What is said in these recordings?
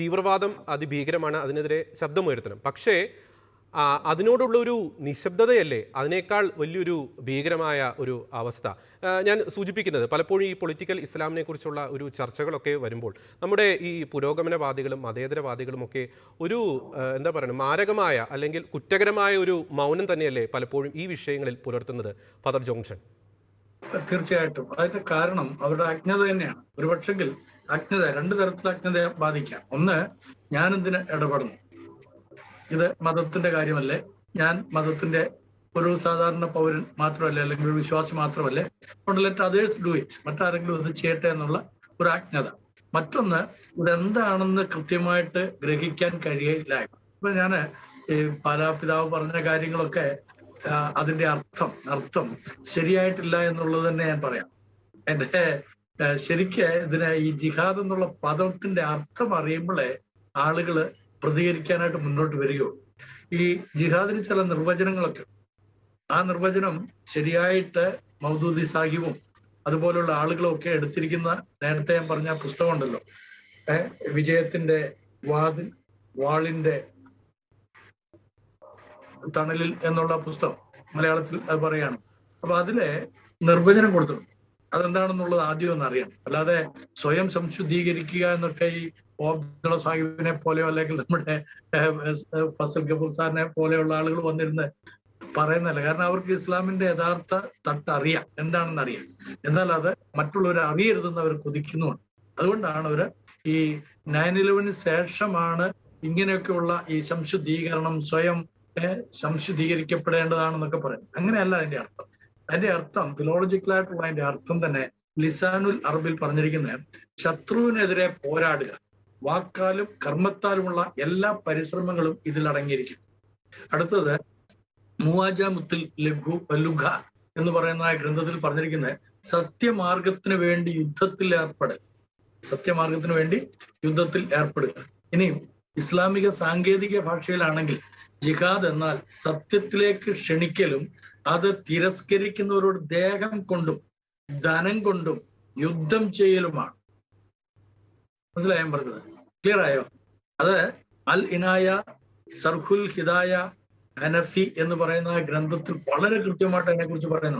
തീവ്രവാദം അതിഭീകരമാണ് അതിനെതിരെ ശബ്ദമുയർത്തണം. പക്ഷേ അതിനോടുള്ള ഒരു നിശബ്ദതയല്ലേ? അതിനേക്കാൾ വലിയൊരു ഭീകരമായ ഒരു അവസ്ഥ. ഞാൻ സൂചിപ്പിക്കുന്നത് പലപ്പോഴും ഈ പൊളിറ്റിക്കൽ ഇസ്ലാമിനെ കുറിച്ചുള്ള ഒരു ചർച്ചകളൊക്കെ വരുമ്പോൾ നമ്മുടെ ഈ പുരോഗമനവാദികളും മതേതരവാദികളും ഒക്കെ ഒരു എന്താ പറയുക മാരകമായ അല്ലെങ്കിൽ കുറ്റകരമായ ഒരു മൗനം തന്നെയല്ലേ പലപ്പോഴും ഈ വിഷയങ്ങളിൽ പുലർത്തുന്നത് ഫദർ ജോൺസൺ തീർച്ചയായിട്ടും. അതിന്റെ കാരണം അവരുടെ അജ്ഞത തന്നെയാണ്. ഒരു പക്ഷെങ്കിൽ അജ്ഞത രണ്ടു തരത്തിൽ അജ്ഞതയെ ബാധിക്കാം. ഒന്ന് ഞാൻ എന്തിന് ഇടപെടുന്നു? ഇത് മതത്തിന്റെ കാര്യമല്ലേ? ഞാൻ മതത്തിന്റെ ഒരു സാധാരണ പൗരൻ മാത്രമല്ല അല്ലെങ്കിൽ ഒരു വിശ്വാസി മാത്രമല്ലേ? അതുകൊണ്ട് ലെറ്റ് അതേഴ്സ് ഡു ഇറ്റ് മറ്റാരെങ്കിലും ഇത് ചെയ്യട്ടെ എന്നുള്ള ഒരു അജ്ഞത. മറ്റൊന്ന് ഇതെന്താണെന്ന് കൃത്യമായിട്ട് ഗ്രഹിക്കാൻ കഴിയില്ല. ഇപ്പൊ ഞാൻ ഈ പാലാപിതാവ് പറഞ്ഞ കാര്യങ്ങളൊക്കെ അതിന്റെ അർത്ഥം അർത്ഥം ശരിയായിട്ടില്ല എന്നുള്ളത് തന്നെ ഞാൻ പറയാം. എന്റെ ശരിക്ക് ഇതിന് ഈ ജിഹാദ് എന്നുള്ള പദത്തിന്റെ അർത്ഥം അറിയുമ്പോഴേ ആളുകൾ പ്രതികരിക്കാനായിട്ട് മുന്നോട്ട് വരികയുള്ളൂ. ഈ ജിഹാദിന് ചില നിർവചനങ്ങളൊക്കെ ആ നിർവചനം ശരിയായിട്ട് മൗദൂദി സാഹിബും അതുപോലുള്ള ആളുകളും ഒക്കെ എടുത്തിരിക്കുന്ന നേരത്തെ ഞാൻ പറഞ്ഞ പുസ്തകം പുസ്തകമുണ്ടല്ലോ. വിജയത്തിന്റെ വാതിൽ വാളിന്റെ തണലിൽ എന്നുള്ള പുസ്തകം മലയാളത്തിൽ അത് പറയാണ്. അപ്പൊ അതിലെ നിർവചനം കൊടുത്തിട്ടുണ്ട്. അതെന്താണെന്നുള്ളത് ആദ്യം ഒന്ന് അറിയണം അല്ലാതെ സ്വയം സംശുദ്ധീകരിക്കുക എന്നൊക്കെ ഈ ഓബ്ദുള്ള സാഹിബിനെ പോലെയോ അല്ലെങ്കിൽ നമ്മുടെ ഫസൽ ഗഫൂർ സാറിനെ പോലെയുള്ള ആളുകൾ വന്നിരുന്ന് പറയുന്നതല്ല. കാരണം അവർക്ക് ഇസ്ലാമിന്റെ യഥാർത്ഥ തട്ട് അറിയാം. എന്താണെന്ന് അറിയാം എന്നാൽ അത് മറ്റുള്ളവരെ അറിയരുതെന്ന് അവർ കൊതിക്കുന്നുണ്ട്. അതുകൊണ്ടാണ് അവർ ഈ നയൻ ഇലവന് ശേഷമാണ് ഇങ്ങനെയൊക്കെയുള്ള ഈ സംശുദ്ധീകരണം സ്വയം സംശുദ്ധീകരിക്കപ്പെടേണ്ടതാണെന്നൊക്കെ പറയുന്നത്. അങ്ങനെയല്ല അതിന്റെ അർത്ഥം. അതിന്റെ അർത്ഥം ആയിട്ടുള്ള അതിന്റെ അർത്ഥം തന്നെ ലിസാനുൽ അറബിൽ പറഞ്ഞിരിക്കുന്നത് ശത്രുവിനെതിരെ പോരാടുക. വാക്കാലും കർമ്മത്താലുമുള്ള എല്ലാ പരിശ്രമങ്ങളും ഇതിൽ അടങ്ങിയിരിക്കും. അടുത്തത് മൂവാജ മുത്തിൽ ലഘു പല്ലുഖ എന്ന് പറയുന്ന ഗ്രന്ഥത്തിൽ പറഞ്ഞിരിക്കുന്നത് സത്യമാർഗത്തിന് വേണ്ടി യുദ്ധത്തിൽ ഏർപ്പെടുക സത്യമാർഗത്തിന് വേണ്ടി യുദ്ധത്തിൽ ഏർപ്പെടുക. ഇനിയും ഇസ്ലാമിക സാങ്കേതിക ഭാഷയിലാണെങ്കിൽ ജിഹാദ് എന്നാൽ സത്യത്തിലേക്ക് ക്ഷണിക്കലും അത് തിരസ്കരിക്കുന്നവരോട് ദേഹം കൊണ്ടും ധനം കൊണ്ടും യുദ്ധം ചെയ്യലുമാണ്. മനസ്സിലായാൻ പറഞ്ഞത്? ക്ലിയർ ആയോ? അത് അൽ ഇനായ സർഹുൽ ഹിദായ അനഫി എന്ന് പറയുന്ന ആ ഗ്രന്ഥത്തിൽ വളരെ കൃത്യമായിട്ട് അതിനെ കുറിച്ച് പറയുന്നു.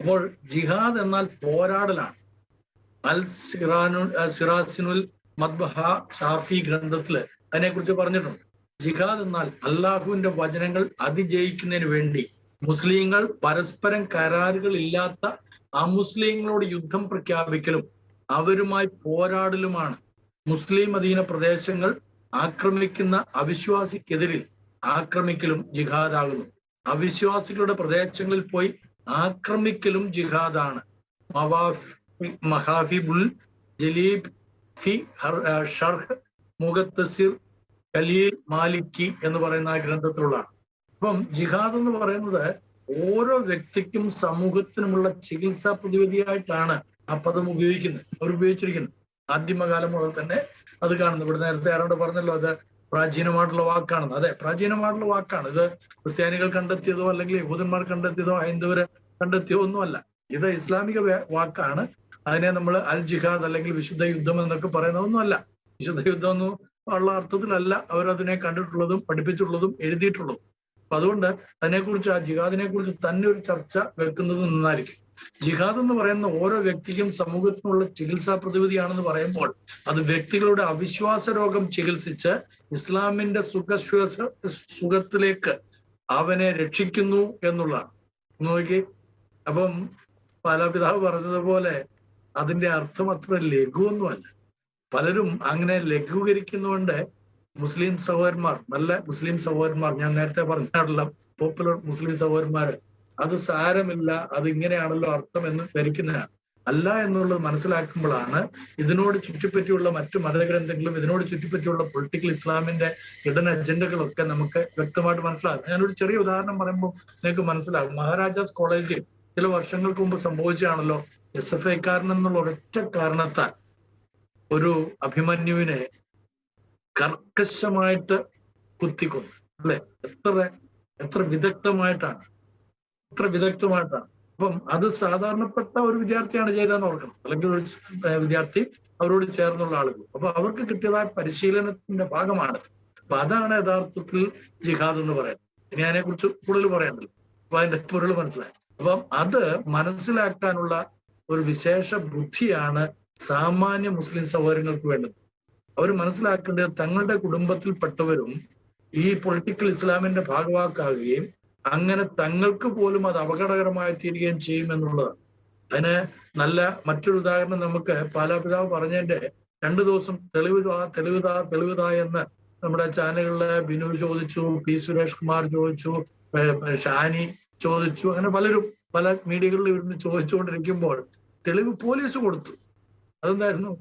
അപ്പോൾ ജിഹാദ് എന്നാൽ പോരാടലാണ്. അൽ സിറാനു സിറാസിനുൽ മദ്ബഹ ഷാഫി ഗ്രന്ഥത്തിൽ അതിനെക്കുറിച്ച് പറഞ്ഞിട്ടുണ്ട്. ജിഹാദ് എന്നാൽ അള്ളാഹുവിന്റെ വചനങ്ങൾ അതിജയിക്കുന്നതിന് വേണ്ടി മുസ്ലിങ്ങൾ പരസ്പരം കരാറുകൾ ഇല്ലാത്ത അമുസ്ലിങ്ങളോട് യുദ്ധം പ്രഖ്യാപിക്കലും അവരുമായി പോരാടലുമാണ്. മുസ്ലിം അധീന പ്രദേശങ്ങൾ ആക്രമിക്കുന്ന അവിശ്വാസിക്കെതിരിൽ ആക്രമിക്കലും ജിഹാദാകുന്നു. അവിശ്വാസികളുടെ പ്രദേശങ്ങളിൽ പോയി ആക്രമിക്കലും ജിഹാദാണ്. മഹാഫിബുൽ ജലീബ് ഫി മുഖത്തസിർ ഖലീൽ മാലിക്കി എന്ന് പറയുന്ന ഗ്രന്ഥത്തിലുള്ളതാണ്. അപ്പം ജിഹാദ് എന്ന് പറയുന്നത് ഓരോ വ്യക്തിക്കും സമൂഹത്തിനുമുള്ള ചികിത്സാ പ്രതിവിധിയായിട്ടാണ് ആ പദം ഉപയോഗിക്കുന്നത്. അവർ ഉപയോഗിച്ചിരിക്കുന്നത്. ആദ്യമകാലം മുതൽ തന്നെ അത് കാണുന്നു. ഇവിടെ നേരത്തെ ആരോട് പറഞ്ഞല്ലോ അത് പ്രാചീനമായിട്ടുള്ള വാക്കാണെന്ന് അതെ പ്രാചീനമായിട്ടുള്ള വാക്കാണ്. ഇത് ക്രിസ്ത്യാനികൾ കണ്ടെത്തിയതോ അല്ലെങ്കിൽ യഹൂദന്മാർ കണ്ടെത്തിയതോ ഹൈന്ദവര് കണ്ടെത്തിയോ ഒന്നുമല്ല. ഇത് ഇസ്ലാമിക വാക്കാണ്. അതിനെ നമ്മൾ അൽ ജിഹാദ് അല്ലെങ്കിൽ വിശുദ്ധ യുദ്ധം എന്നൊക്കെ പറയുന്നതൊന്നുമല്ല വിശുദ്ധ യുദ്ധം ഒന്നും ഉള്ള അർത്ഥത്തിലല്ല അവരതിനെ കണ്ടിട്ടുള്ളതും പഠിപ്പിച്ചിട്ടുള്ളതും എഴുതിയിട്ടുള്ളതും. അപ്പൊ അതുകൊണ്ട് അതിനെക്കുറിച്ച് ആ ജിഹാദിനെ കുറിച്ച് തന്നെ ഒരു ചർച്ച വെക്കുന്നത് നന്നായിരിക്കും. ജിഹാദ് എന്ന് പറയുന്ന ഓരോ വ്യക്തിക്കും സമൂഹത്തിനുള്ള ചികിത്സാ പ്രതിവിധിയാണെന്ന് പറയുമ്പോൾ അത് വ്യക്തികളുടെ അവിശ്വാസ രോഗം ചികിത്സിച്ച് ഇസ്ലാമിന്റെ സുഖശ്വാസ സുഖത്തിലേക്ക് അവനെ രക്ഷിക്കുന്നു എന്നുള്ളതാണ്. നോക്കി അപ്പം പാലാപിതാവ് പറഞ്ഞതുപോലെ അതിന്റെ അർത്ഥം അത്ര ലഘുവൊന്നുമല്ല. പലരും അങ്ങനെ ലഘൂകരിക്കുന്നതുകൊണ്ട് മുസ്ലിം സഹോദരന്മാർ നല്ല മുസ്ലിം സഹോദരന്മാർ. ഞാൻ നേരത്തെ പറഞ്ഞിട്ടുള്ള പോപ്പുലർ മുസ്ലിം സഹോദരന്മാര് അത് സാരമില്ല അത് ഇങ്ങനെയാണല്ലോ അർത്ഥം എന്ന് ധരിക്കുന്നതാണ് അല്ല എന്നുള്ളത് മനസ്സിലാക്കുമ്പോഴാണ് ഇതിനോട് ചുറ്റിപ്പറ്റിയുള്ള മറ്റു മതഗ്രന്ഥങ്ങളും ഇതിനോട് ചുറ്റിപ്പറ്റിയുള്ള പൊളിറ്റിക്കൽ ഇസ്ലാമിന്റെ ഇടന അജണ്ടകളൊക്കെ നമുക്ക് വ്യക്തമായിട്ട് മനസ്സിലാകും. ഞാനൊരു ചെറിയ ഉദാഹരണം പറയുമ്പോൾ നിങ്ങൾക്ക് മനസ്സിലാകും. മഹാരാജാസ് കോളേജിൽ ചില വർഷങ്ങൾക്ക് മുമ്പ് സംഭവിച്ചാണല്ലോ എസ് എഫ് ഐക്കാരൻ എന്നുള്ള ഒരൊറ്റ കാരണത്താൽ ഒരു അഭിമന്യുവിനെ കർക്കശമായിട്ട് കുത്തിക്കൊന്നു. അല്ലെ? എത്ര എത്ര വിദഗ്ധമായിട്ടാണ്. എത്ര വിദഗ്ധമായിട്ടാണ്. അപ്പം അത് സാധാരണപ്പെട്ട ഒരു വിദ്യാർത്ഥിയാണ് ചെയ്തതെന്ന് ഓർക്കണം. അല്ലെങ്കിൽ ഒരു വിദ്യാർത്ഥി അവരോട് ചേർന്നുള്ള ആളുകൾ. അപ്പൊ അവർക്ക് കിട്ടിയതായ പരിശീലനത്തിന്റെ ഭാഗമാണ്. അപ്പൊ അതാണ് യഥാർത്ഥത്തിൽ ജിഹാദ് എന്ന് പറയുന്നത്. ഇനി അതിനെ കുറിച്ച് കൂടുതൽ പറയണ്ടല്ലോ. അപ്പൊ അതിന്റെ പൊരുൾ മനസ്സിലായി. അപ്പം അത് മനസ്സിലാക്കാനുള്ള ഒരു വിശേഷ ബുദ്ധിയാണ് സാമാന്യ മുസ്ലിം സൗകര്യങ്ങൾക്ക് വേണ്ടത്. അവർ മനസ്സിലാക്കേണ്ടത് തങ്ങളുടെ കുടുംബത്തിൽപ്പെട്ടവരും ഈ പൊളിറ്റിക്കൽ ഇസ്ലാമിന്റെ ഭാഗവാക്കാകുകയും അങ്ങനെ തങ്ങൾക്ക് പോലും അത് അപകടകരമായി തീരുകയും ചെയ്യും എന്നുള്ളതാണ്. അതിന് നല്ല മറ്റൊരു ഉദാഹരണം നമുക്ക് പാലാപിതാവ് പറഞ്ഞതിന്റെ രണ്ടു ദിവസം തെളിവ് തെളിവിതാ തെളിവിതാ എന്ന് നമ്മുടെ ചാനലുകളിലെ ബിനു ചോദിച്ചു പി സുരേഷ് കുമാർ ചോദിച്ചു ഷാനി ചോദിച്ചു അങ്ങനെ പലരും പല മീഡിയകളിൽ ഇരുന്ന് ചോദിച്ചുകൊണ്ടിരിക്കുമ്പോൾ തെളിവ് പോലീസ് കൊടുത്തു. അതെന്തായിരുന്നു?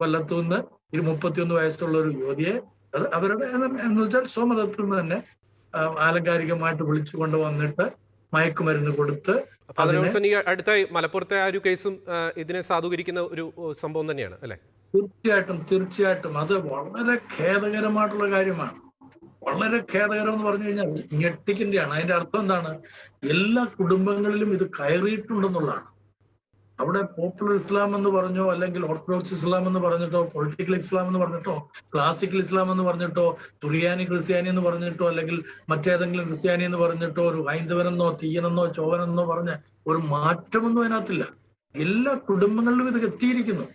കൊല്ലത്തുനിന്ന് ഒരു മുപ്പത്തിയൊന്ന് വയസ്സുള്ള ഒരു യുവതിയെ അത് അവരുടെ എന്ന് വെച്ചാൽ സ്വമതത്തിൽ നിന്ന് തന്നെ ആലങ്കാരികമായിട്ട് വിളിച്ചു കൊണ്ടുവന്നിട്ട് മയക്കുമരുന്ന് കൊടുത്ത് ഈ അടുത്തായി മലപ്പുറത്തെ ആ ഒരു കേസും ഇതിനെ സാധൂകരിക്കുന്ന ഒരു സംഭവം തന്നെയാണ് അല്ലെ? തീർച്ചയായിട്ടും തീർച്ചയായിട്ടും. അത് വളരെ ഖേദകരമായിട്ടുള്ള കാര്യമാണ്. വളരെ ഖേദകരം എന്ന് പറഞ്ഞു കഴിഞ്ഞാൽ ഞെട്ടിക്കേണ്ടതാണ്. അതിന്റെ അർത്ഥം എന്താണ്? എല്ലാ കുടുംബങ്ങളിലും ഇത് കയറിയിട്ടുണ്ടെന്നുള്ളതാണ്. അവിടെ പോപ്പുലർ ഇസ്ലാം എന്ന് പറഞ്ഞോ അല്ലെങ്കിൽ ഓർത്തഡോക്സ് ഇസ്ലാം എന്ന് പറഞ്ഞിട്ടോ പൊളിറ്റിക്കൽ ഇസ്ലാം എന്ന് പറഞ്ഞിട്ടോ ക്ലാസിക്കൽ ഇസ്ലാം എന്ന് പറഞ്ഞിട്ടോ തുറിയാനി ക്രിസ്ത്യാനി എന്ന് പറഞ്ഞിട്ടോ അല്ലെങ്കിൽ മറ്റേതെങ്കിലും ക്രിസ്ത്യാനി എന്ന് പറഞ്ഞിട്ടോ ഒരു ഹൈന്ദവനെന്നോ തീയനെന്നോ ചോവനെന്നോ പറഞ്ഞ ഒരു മാറ്റമൊന്നും അതിനകത്തില്ല. എല്ലാ കുടുംബങ്ങളിലും ഇത് എത്തിയിരിക്കുന്നു.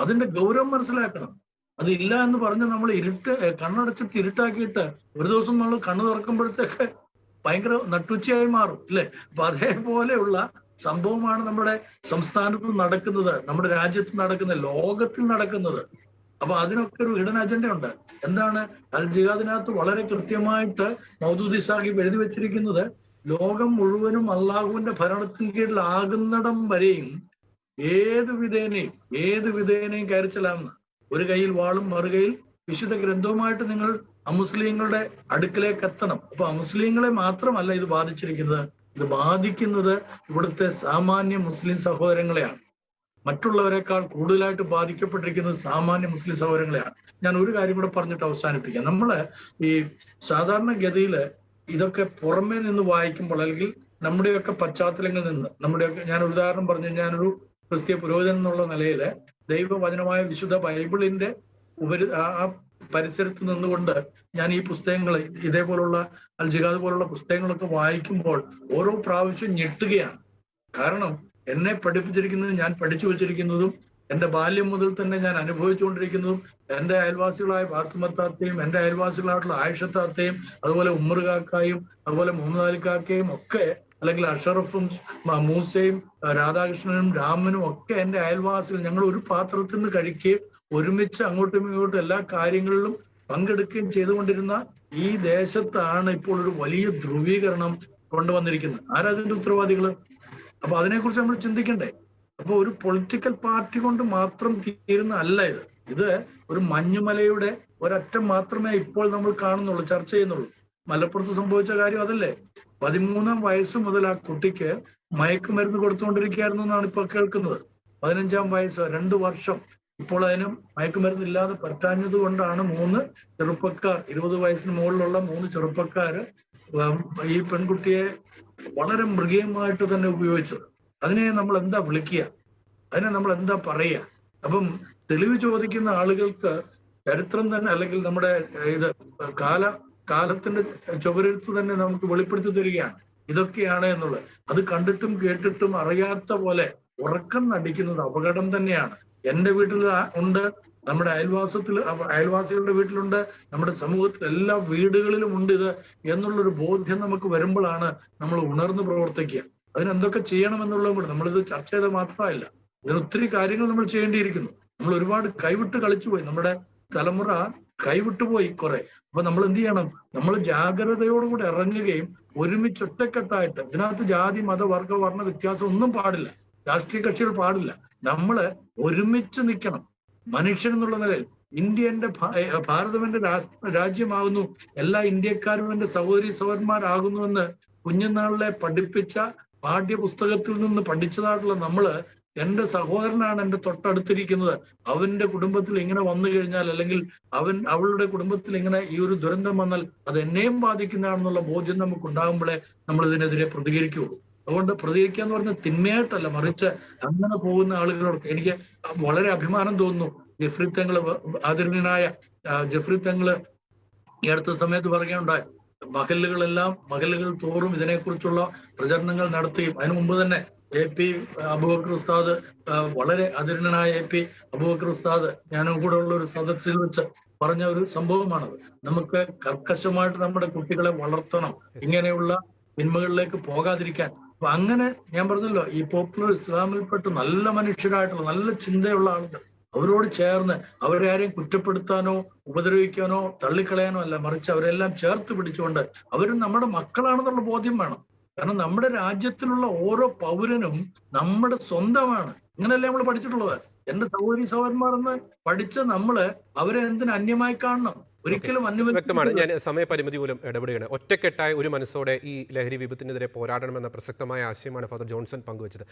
അതിന്റെ ഗൗരവം മനസ്സിലാക്കണം. അതില്ല എന്ന് പറഞ്ഞ് നമ്മൾ ഇരുട്ട് കണ്ണടച്ചിട്ട് ഇരുട്ടാക്കിയിട്ട് ഒരു ദിവസം നമ്മൾ കണ്ണു തുറക്കുമ്പോഴത്തേക്ക് ഭയങ്കര നട്ടുച്ചയായി മാറും അല്ലെ അപ്പൊ അതേപോലെയുള്ള സംഭവമാണ് നമ്മുടെ സംസ്ഥാനത്ത് നടക്കുന്നത് നമ്മുടെ രാജ്യത്ത് നടക്കുന്നത് ലോകത്തിൽ നടക്കുന്നത്. അപ്പൊ അതിനൊക്കെ ഒരു ഇടൻ അജണ്ട ഉണ്ട്. എന്താണ്? അൽ ജിഹാദിനകത്ത് വളരെ കൃത്യമായിട്ട് മൗദൂദി സാഹിബ് എഴുതി വെച്ചിരിക്കുന്നത് ലോകം മുഴുവനും അള്ളാഹുവിന്റെ ഭരണത്തിന് കീഴിലാകുന്നിടം വരെയും ഏത് വിധേനയും ഏത് വിധേനയും കയറി ഒരു കയ്യിൽ വാളും മറുകയിൽ വിശുദ്ധ ഗ്രന്ഥവുമായിട്ട് നിങ്ങൾ അമുസ്ലിങ്ങളുടെ അടുക്കലേക്ക് എത്തണം. അപ്പൊ അമുസ്ലിങ്ങളെ മാത്രമല്ല ഇത് ബാധിച്ചിരിക്കുന്നത്. ഇത് ബാധിക്കുന്നത് ഇവിടുത്തെ സാമാന്യ മുസ്ലിം സഹോദരങ്ങളെയാണ്. മറ്റുള്ളവരെക്കാൾ കൂടുതലായിട്ട് ബാധിക്കപ്പെട്ടിരിക്കുന്നത് സാമാന്യ മുസ്ലിം സഹോദരങ്ങളെയാണ്. ഞാൻ ഒരു കാര്യം കൂടെ പറഞ്ഞിട്ട് അവസാനിപ്പിക്കാം. നമ്മൾ ഈ സാധാരണ ഗതിയിൽ ഇതൊക്കെ പുറമേ നിന്ന് വായിക്കുമ്പോൾ അല്ലെങ്കിൽ നമ്മുടെയൊക്കെ പശ്ചാത്തലങ്ങളിൽ നിന്ന് നമ്മുടെയൊക്കെ ഞാൻ ഒരു ഉദാഹരണം പറഞ്ഞു ഞാനൊരു ക്രിസ്തീയ പുരോഹിതൻ എന്നുള്ള നിലയിൽ ദൈവവചനമായ വിശുദ്ധ ബൈബിളിന്റെ ഉപരി ആ പരിസരത്ത് നിന്നുകൊണ്ട് ഞാൻ ഈ പുസ്തകങ്ങൾ ഇതേപോലുള്ള അൽജിഗാദ് പോലുള്ള പുസ്തകങ്ങളൊക്കെ വായിക്കുമ്പോൾ ഓരോ പ്രാവശ്യം ഞെട്ടുകയാണ്. കാരണം എന്നെ പഠിപ്പിച്ചിരിക്കുന്നതും ഞാൻ പഠിച്ചു വച്ചിരിക്കുന്നതും എന്റെ ബാല്യം മുതൽ തന്നെ ഞാൻ അനുഭവിച്ചുകൊണ്ടിരിക്കുന്നതും എന്റെ അയൽവാസികളായ ഫാത്തിമത്താത്തയും എന്റെ അയൽവാസികളായിട്ടുള്ള ആയിഷത്താത്തയും അതുപോലെ ഉമ്മറുകാക്കായും അതുപോലെ മുഹമ്മദ് അലി ഒക്കെ അല്ലെങ്കിൽ അഷറഫും മൂസയും രാധാകൃഷ്ണനും രാമനും ഒക്കെ എന്റെ അയൽവാസികൾ ഞങ്ങൾ ഒരു പാത്രത്തിൽ നിന്ന് കഴിക്കുകയും ഒരുമിച്ച് അങ്ങോട്ടും ഇങ്ങോട്ടും എല്ലാ കാര്യങ്ങളിലും പങ്കെടുക്കുകയും ചെയ്തുകൊണ്ടിരുന്ന ഈ ദേശത്താണ് ഇപ്പോൾ ഒരു വലിയ ധ്രുവീകരണം കൊണ്ടുവന്നിരിക്കുന്നത്. ആരാ അതിന്റെ ഉത്തരവാദികൾ? അപ്പൊ അതിനെക്കുറിച്ച് നമ്മൾ ചിന്തിക്കണ്ടേ. അപ്പൊ ഒരു പൊളിറ്റിക്കൽ പാർട്ടി കൊണ്ട് മാത്രം തീരുന്ന അല്ല ഇത്. ഇത് ഒരു മഞ്ഞുമലയുടെ ഒരറ്റം മാത്രമേ ഇപ്പോൾ നമ്മൾ കാണുന്നുള്ളൂ ചർച്ച ചെയ്യുന്നുള്ളൂ. മലപ്പുറത്ത് സംഭവിച്ച കാര്യം അതല്ലേ? പതിമൂന്നാം വയസ്സ് മുതൽ ആ കുട്ടിക്ക് മയക്കുമരുന്ന് കൊടുത്തുകൊണ്ടിരിക്കുകയായിരുന്നു എന്നാണ് ഇപ്പോൾ കേൾക്കുന്നത്. പതിനഞ്ചാം വയസ്സ് രണ്ട് വർഷം. ഇപ്പോൾ അതിന് മയക്കുമരുന്ന് ഇല്ലാതെ പറ്റാഞ്ഞത് കൊണ്ടാണ് മൂന്ന് ചെറുപ്പക്കാർ ഇരുപത് വയസ്സിന് മുകളിലുള്ള മൂന്ന് ചെറുപ്പക്കാർ ഈ പെൺകുട്ടിയെ വളരെ മൃഗീയമായിട്ട് തന്നെ ഉപയോഗിച്ചത്. അതിനെ നമ്മൾ എന്താ വിളിക്കുക? അതിനെ നമ്മൾ എന്താ പറയുക? അപ്പം തെളിവ് ചോദിക്കുന്ന ആളുകൾക്ക് ചരിത്രം തന്നെ അല്ലെങ്കിൽ നമ്മുടെ ഇത് കാല കാലത്തിന്റെ ചുവരെടുത്ത് തന്നെ നമുക്ക് വെളിപ്പെടുത്തി തരികയാണ്. ഇതൊക്കെയാണ് എന്നുള്ളത്. അത് കണ്ടിട്ടും കേട്ടിട്ടും അറിയാത്ത പോലെ ഉറക്കം നടിക്കുന്നത് അപകടം തന്നെയാണ്. എന്റെ വീട്ടിൽ ഉണ്ട് നമ്മുടെ അയൽവാസത്തിൽ അയൽവാസികളുടെ വീട്ടിലുണ്ട് നമ്മുടെ സമൂഹത്തിൽ എല്ലാ വീടുകളിലും ഉണ്ട് ഇത് എന്നുള്ളൊരു ബോധ്യം നമുക്ക് വരുമ്പോഴാണ് നമ്മൾ ഉണർന്ന് പ്രവർത്തിക്കുക. അതിനെന്തൊക്കെ ചെയ്യണം എന്നുള്ളതും കൂടെ നമ്മളിത് ചർച്ച ചെയ്ത മാത്രമല്ല ഇതിന് ഒത്തിരി കാര്യങ്ങൾ നമ്മൾ ചെയ്യേണ്ടിയിരിക്കുന്നു. നമ്മൾ ഒരുപാട് കൈവിട്ട് കളിച്ചുപോയി. നമ്മുടെ തലമുറ കൈവിട്ടുപോയി കുറെ. അപ്പൊ നമ്മൾ എന്ത് ചെയ്യണം? നമ്മൾ ജാഗ്രതയോടുകൂടി ഇറങ്ങുകയും ഒരുമിച്ച് ഒറ്റക്കെട്ടായിട്ട് ഇതിനകത്ത് ജാതി മത വർഗ വർണ വ്യത്യാസം ഒന്നും പാടില്ല. രാഷ്ട്രീയ കക്ഷികൾ പാടില്ല. നമ്മൾ ഒരുമിച്ച് നിൽക്കണം. മനുഷ്യൻ എന്നുള്ള നിലയിൽ ഇന്ത്യ എന്റെ ഭാരതം എന്റെ രാജ്യമാകുന്നു. എല്ലാ ഇന്ത്യക്കാരും എന്റെ സഹോദരി സഹോദരന്മാരാകുന്നുവെന്ന് കുഞ്ഞുനാളിലെ പഠിപ്പിച്ച പാഠ്യപുസ്തകത്തിൽ നിന്ന് പഠിച്ചതായിട്ടുള്ള നമ്മൾ എന്റെ സഹോദരനാണ് എന്റെ തൊട്ടടുത്തിരിക്കുന്നത്. അവന്റെ കുടുംബത്തിൽ ഇങ്ങനെ വന്നു കഴിഞ്ഞാൽ അല്ലെങ്കിൽ അവൻ അവളുടെ കുടുംബത്തിൽ ഇങ്ങനെ ഈ ഒരു ദുരന്തം വന്നാൽ അത് എന്നെയും ബാധിക്കുന്നതാണെന്നുള്ള ബോധ്യം നമുക്ക് ഉണ്ടാകുമ്പോഴേ നമ്മൾ ഇതിനെതിരെ പ്രതികരിക്കുകയുള്ളൂ. അതുകൊണ്ട് പ്രതികരിക്കുക എന്ന് പറഞ്ഞ തിന്മയായിട്ടല്ല മറിച്ച് അങ്ങനെ പോകുന്ന ആളുകളോട് എനിക്ക് വളരെ അഭിമാനം തോന്നുന്നു. ജഫ്രി തങ്ങൾ ആദരണീയനായ ജഫ്രി തങ്ങൾ ഈ അടുത്ത സമയത്ത് പറയുകയുണ്ടായി മഹലുകളെല്ലാം മഹലുകൾ തോറും ഇതിനെക്കുറിച്ചുള്ള പ്രചരണങ്ങൾ നടത്തുകയും അതിനു മുമ്പ് തന്നെ എ പി അബൂബക്കർ ഉസ്താദ് വളരെ അതിരണനായ എ പി അബൂബക്കർ ഉസ്താദ് ഞാനും കൂടെ ഉള്ള ഒരു സദസ്സിൽ വെച്ച് പറഞ്ഞ ഒരു സംഭവമാണത്. നമുക്ക് കർക്കശമായിട്ട് നമ്മുടെ കുട്ടികളെ വളർത്തണം. ഇങ്ങനെയുള്ള തിന്മകളിലേക്ക് പോകാതിരിക്കാൻ അപ്പൊ അങ്ങനെ ഞാൻ പറഞ്ഞല്ലോ ഈ പോപ്പുലർ ഇസ്ലാമിൽപ്പെട്ട നല്ല മനുഷ്യരായിട്ടുള്ള നല്ല ചിന്തയുള്ള ആളുകൾ അവരോട് ചേർന്ന് അവരെ ആരെയും കുറ്റപ്പെടുത്താനോ ഉപദ്രവിക്കാനോ തള്ളിക്കളയാനോ അല്ല മറിച്ച് അവരെല്ലാം ചേർത്ത് പിടിച്ചുകൊണ്ട് അവരും നമ്മുടെ മക്കളാണെന്നുള്ള ബോധ്യം വേണം. കാരണം നമ്മുടെ രാജ്യത്തിലുള്ള ഓരോ പൗരനും നമ്മുടെ സ്വന്തമാണ്. ഇങ്ങനെയല്ലേ നമ്മൾ പഠിച്ചിട്ടുള്ളത്? എന്റെ സഹോദരി സഹോദരന്മാർ എന്ന് പഠിച്ച നമ്മൾ അവരെ എന്തിനു അന്യമായി കാണണം? ഒരിക്കലും വ്യക്തമാണ്. ഞാൻ സമയപരിമിതി മൂലം ഇടപെടുകയാണ്. ഒറ്റക്കെട്ടായ ഒരു മനസ്സോടെ ഈ ലഹരി വിപത്തിനെതിരെ പോരാടണമെന്ന പ്രസക്തമായ ആശയമാണ് ഫാദർ ജോൺസൺ പങ്കുവച്ചത്.